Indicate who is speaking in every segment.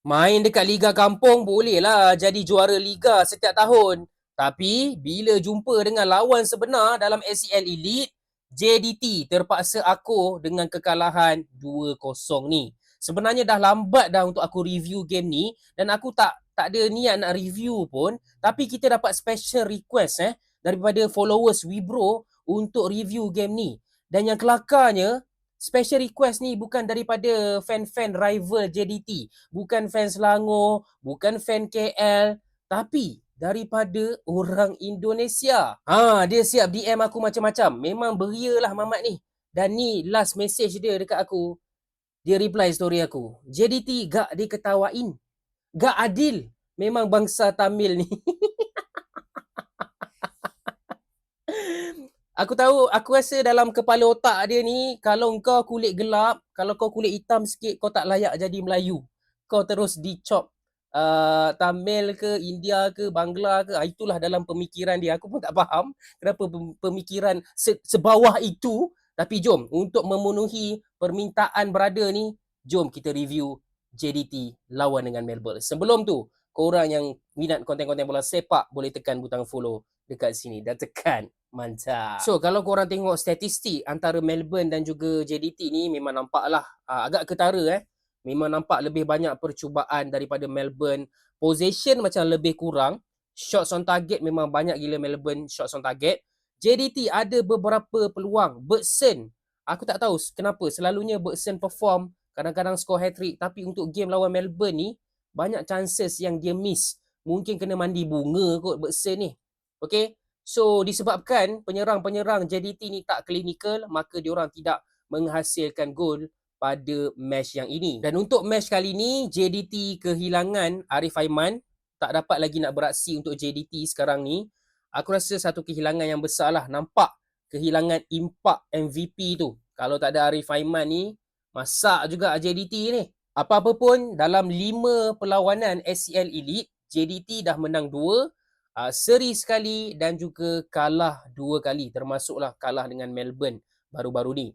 Speaker 1: Main dekat Liga Kampung bolehlah jadi juara Liga setiap tahun. Tapi bila jumpa dengan lawan sebenar dalam SEL Elite, JDT terpaksa aku dengan kekalahan 2-0 ni. Sebenarnya dah lambat dah untuk aku review game ni dan aku tak tak ada niat nak review pun, tapi kita dapat special request eh daripada followers Wibro untuk review game ni. Dan yang kelakarnya, special request ni bukan daripada fan-fan rival JDT, bukan fan Selangor, bukan fan KL, tapi daripada orang Indonesia. Ha, dia siap DM aku macam-macam. Memang beria lah Mamat ni. Dan ni last message dia dekat aku. Dia reply story aku. JDT gak diketawain. Gak adil. Memang bangsa Tamil ni. Aku tahu, aku rasa dalam kepala otak dia ni, kalau kau kulit gelap, kalau kau kulit hitam sikit, kau tak layak jadi Melayu. Kau terus dicop uh, Tamil ke, India ke, Bangla ke, ah, itulah dalam pemikiran dia. Aku pun tak faham kenapa pemikiran se- sebawah itu. Tapi jom, untuk memenuhi permintaan brother ni, jom kita review JDT lawan dengan Melbourne. Sebelum tu, korang yang minat konten-konten bola sepak, boleh tekan butang follow dekat sini. Dan tekan Mantap. So kalau korang tengok statistik antara Melbourne dan juga JDT ni memang nampaklah uh, agak ketara eh. Memang nampak lebih banyak percubaan daripada Melbourne. Possession macam lebih kurang. Shots on target memang banyak gila Melbourne shots on target. JDT ada beberapa peluang. Bergson, aku tak tahu kenapa selalunya Bergson perform kadang-kadang score hat-trick tapi untuk game lawan Melbourne ni banyak chances yang dia miss. Mungkin kena mandi bunga kot Bergson ni. Okay, So disebabkan penyerang-penyerang JDT ni tak klinikal, maka diorang tidak menghasilkan gol pada match yang ini. Dan untuk match kali ni, JDT kehilangan Arif Aiman. Tak dapat lagi nak beraksi untuk JDT sekarang ni. Aku rasa satu kehilangan yang besar lah. Nampak kehilangan impak MVP tu. Kalau tak ada Arif Aiman ni, masak juga JDT ni. Apa-apa pun, dalam lima perlawanan SCL Elite, JDT dah menang uh, seri sekali dan juga kalah dua kali termasuklah kalah dengan Melbourne baru-baru ni.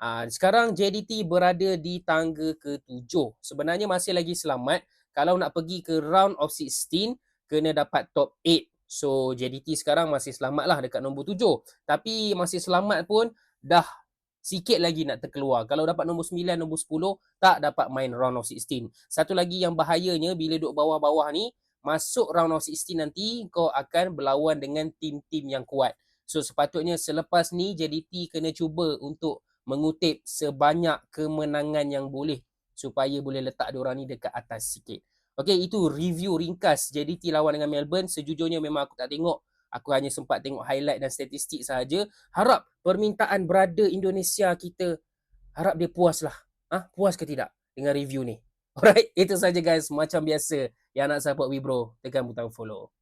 Speaker 1: Uh, sekarang JDT berada di tangga ke-7. Sebenarnya masih lagi selamat kalau nak pergi ke round of 16 kena dapat top 8. So JDT sekarang masih selamat lah dekat nombor 7. Tapi masih selamat pun dah sikit lagi nak terkeluar. Kalau dapat nombor 9, nombor 10 tak dapat main round of 16. Satu lagi yang bahayanya bila duduk bawah-bawah ni masuk round of 16 nanti kau akan berlawan dengan tim-tim yang kuat. So sepatutnya selepas ni JDT kena cuba untuk mengutip sebanyak kemenangan yang boleh supaya boleh letak diorang ni dekat atas sikit. Okay, itu review ringkas JDT lawan dengan Melbourne. Sejujurnya memang aku tak tengok. Aku hanya sempat tengok highlight dan statistik sahaja. Harap permintaan brother Indonesia kita, harap dia puas lah. Ha? Puas ke tidak dengan review ni? Alright, itu saja guys. Macam biasa, yang nak support Wibro, tekan butang follow.